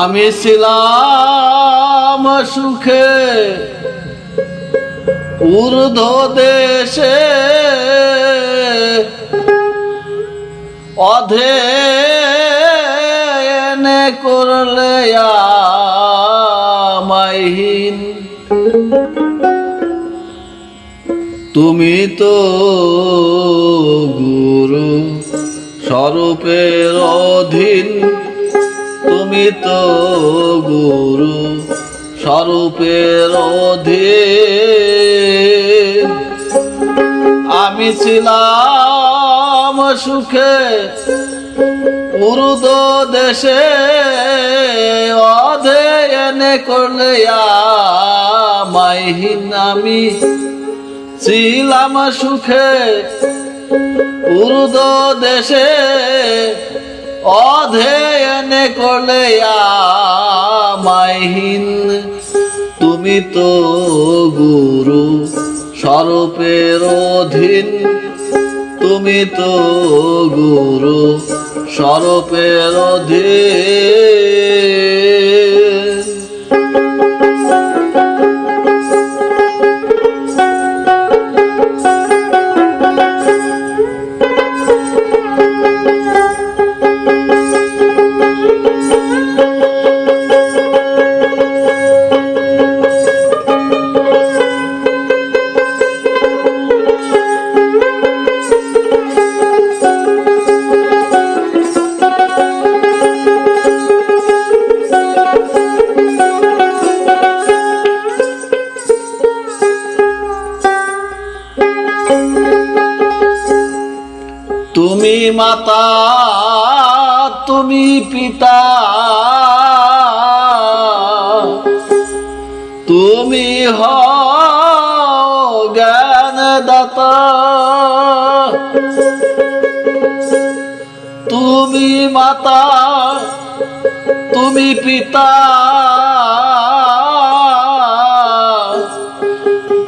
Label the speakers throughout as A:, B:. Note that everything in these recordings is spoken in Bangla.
A: আমি ছিলাম সুখে ঊর্ধ্ব দেশে। অধে করলে আমাইহীন। তুমি তো গুরু স্বরূপের অধীন। তুমি গুরু স্বরূপের অধীন। আমি ছিলাম সুখে উরুদ দেশে অধে এনে করলে মাইহীন আমি ছিলাম সুখে উরুদ দেশে অধে এনে করলে মাইহীন তুমি তো গুরু স্বরূপের অধীন। তুমি তো গুরু স্বরূপের অধীন। মাতা তুমি পিতা। তুমি হ জ্ঞান দাতা তুমি মাতা তুমি পিতা।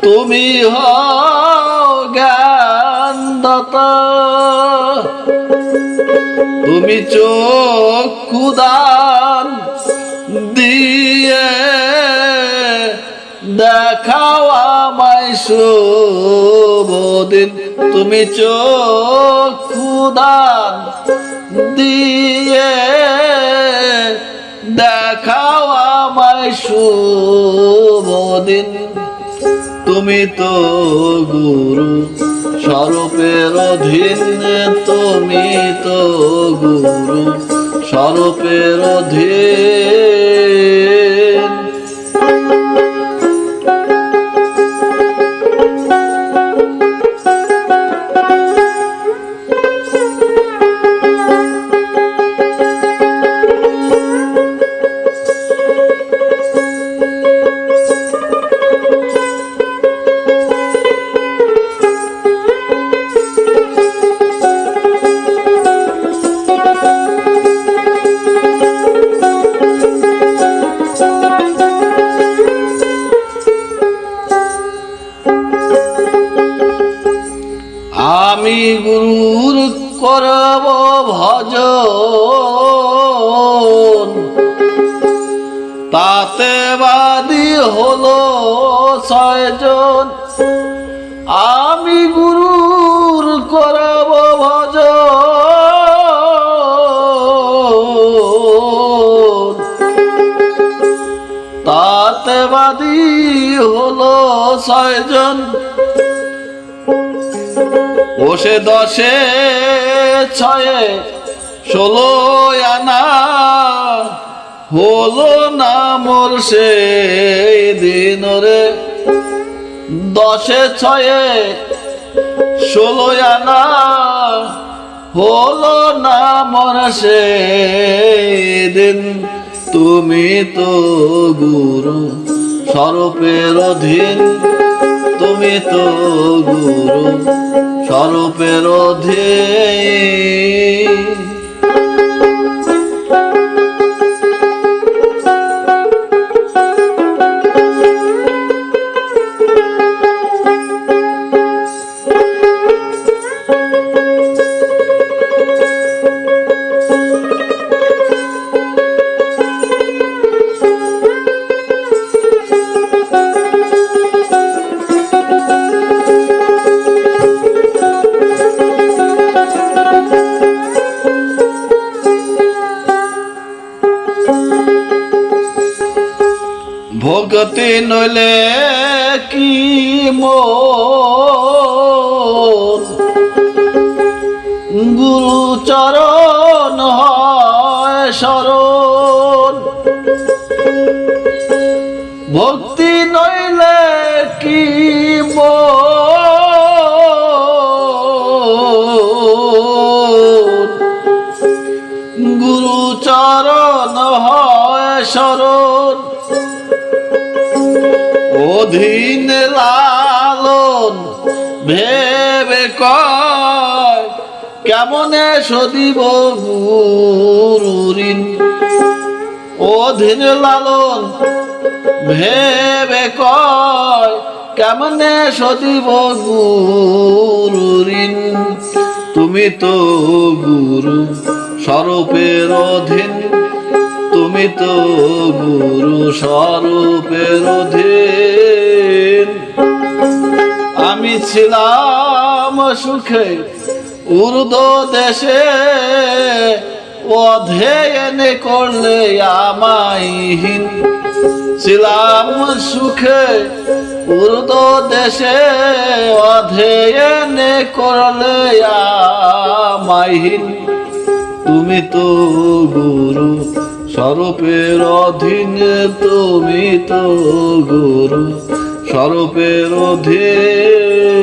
A: তুমি হও তুমি চক্ষু দান দিয়ে দেখাও আমায় শুভদিন। তুমি চক্ষু দান দিয়ে দেখাও আমায় শুভদিন। তুমি তো গুরু স্বরূপের অধীন তুমি তো গুরু স্বরূপের অধীন। আমি গুরুর করব ভজন। তাতে বাদী হলো ছয়জন। আমি গুরুর করব ভজন। তাতে বাদী হলো ছয়জন। বসে দশে ছয়ে ষোলো আনা হলো না মোর সেই দিন রে। দশে ছয়ে ষোলো আনা হলো না মোর সেই দিন। তুমি তো গুরু স্বরূপের অধীন। তুমি তো গুরু স্বরূপের অধীন। নইলে কি মোর অধীন লালন ভেবে কয় কেমনে সদিব গুরুরিন অধীন লালন ভেবে কয় কেমনে সদিব গুরুরিন তুমি তো গুরু স্বরূপের অধীন। তুমি গুরু স্বরূপের অধীন। আমি ছিলাম সুখে উর্দ দেশে, অধ্যয়ন করলে আমাইহীন ছিলাম সুখে উর্দ দেশে, অধ্যয়ন করলে আমাইহীন তুমি তো গুরু স্বরূপের অধীনে তুমি তো গুরু স্বরূপের অধীন